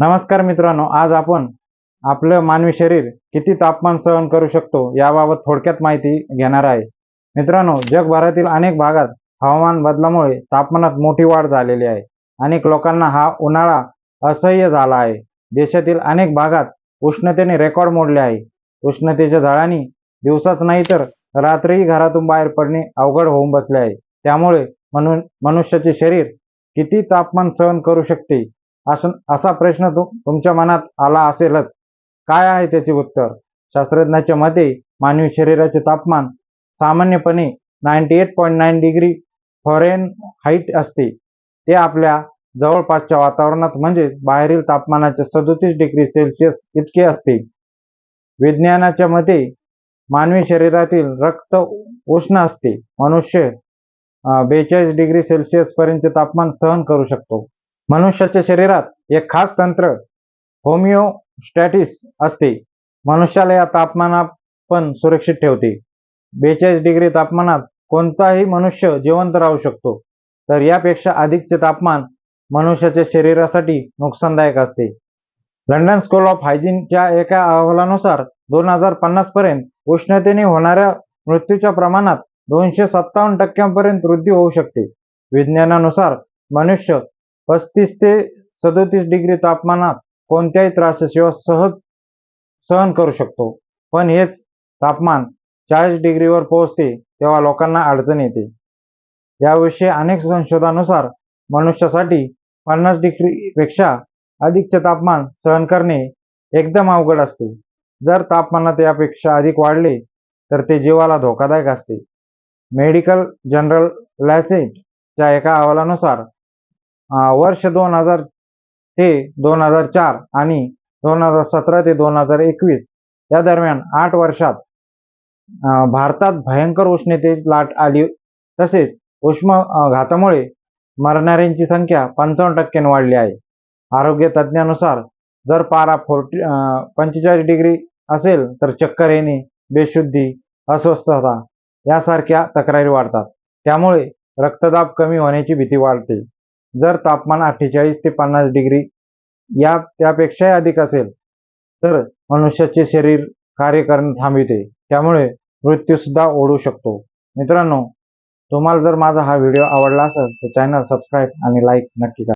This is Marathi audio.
नमस्कार मित्रांनो आज आपण आपलं मानवी शरीर किती तापमान सहन करू शकतो याबाबत थोडक्यात माहिती घेणार आहे. मित्रांनो जगभरातील अनेक भागात हवामान बदलामुळे तापमानात मोठी वाढ झालेली आहे. अनेक लोकांना हा उन्हाळा असह्य झाला आहे. देशातील अनेक भागात उष्णतेने रेकॉर्ड मोडले आहे. उष्णतेच्या झळांनी दिवसाच नाही तर रात्रीही घरातून बाहेर पडणे अवघड होऊन बसले आहे. त्यामुळे म्हणून मनुष्याचे शरीर किती तापमान सहन करू शकते असं असा प्रश्न तो तुमच्या मनात आला असेलच. काय आहे त्याचे उत्तर? शास्त्रज्ञाच्या मते मानवी शरीराचे तापमान सामान्यपणे ninety eight point nine degree Fahrenheit असते. ते आपल्या जवळपासच्या वातावरणात म्हणजे बाहेरील तापमानाच्या सदोतीस डिग्री सेल्सिअस इतके असते. विज्ञानाच्या मते मानवी शरीरातील रक्त उष्ण असते. मनुष्य बेचाळीस डिग्री सेल्सिअस पर्यंत तापमान सहन करू शकतो. मनुष्याच्या शरीरात एक खास तंत्र होमिओस्टॅटिस असते. मनुष्याला या तापमानात पण सुरक्षित ठेवते. बेचाळीस डिग्री तापमानात कोणताही मनुष्य जिवंत राहू शकतो. तर यापेक्षा अधिकचे तापमान मनुष्याच्या शरीरासाठी नुकसानदायक असते. लंडन स्कूल ऑफ हायजीनच्या एका अहवालानुसार दोन हजार पन्नास पर्यंत उष्णतेने होणाऱ्या मृत्यूच्या प्रमाणात दोनशे सत्तावन्न टक्क्यांपर्यंत वृद्धी होऊ शकते. विज्ञानानुसार मनुष्य पस्तीस ते सदोतीस डिग्री तापमानात कोणत्याही त्रासाशिवाय सहज सहन करू शकतो. पण हेच तापमान चाळीस डिग्रीवर पोहोचते तेव्हा लोकांना अडचण येते. याविषयी अनेक संशोधनानुसार मनुष्यासाठी पन्नास डिग्रीपेक्षा अधिकचे तापमान सहन करणे एकदम अवघड असते. जर तापमानात यापेक्षा अधिक वाढले तर ते जीवाला धोकादायक असते. मेडिकल जनरल लॅसेटच्या एका अहवालानुसार वर्ष दोन हजार ते दोन हजार चार आणि दोन हजार सतरा ते दोन हजार एकवीस या दरम्यान आठ वर्षात भारतात भयंकर उष्णते लाट आली. तसेच उष्म घातामुळे मरणाऱ्यांची संख्या पंचावन्न टक्क्याने वाढली आहे. आरोग्य तज्ज्ञानुसार जर पारा फोर्टी पंचेचाळीस डिग्री असेल तर चक्कर येणे बेशुद्धी अस्वस्थता यासारख्या तक्रारी वाढतात. त्यामुळे रक्तदाब कमी होण्याची भीती वाढते. जर तापमान अठ्ठेचाळीस ते पन्नास डिग्री या त्यापेक्षाही अधिक असेल तर मनुष्याचे शरीर कार्य करणे थांबविते. त्यामुळे मृत्यूसुद्धा ओढू शकतो. मित्रांनो तुम्हाला जर माझा हा व्हिडिओ आवडला असेल तर चॅनल सबस्क्राईब आणि लाईक नक्की करा.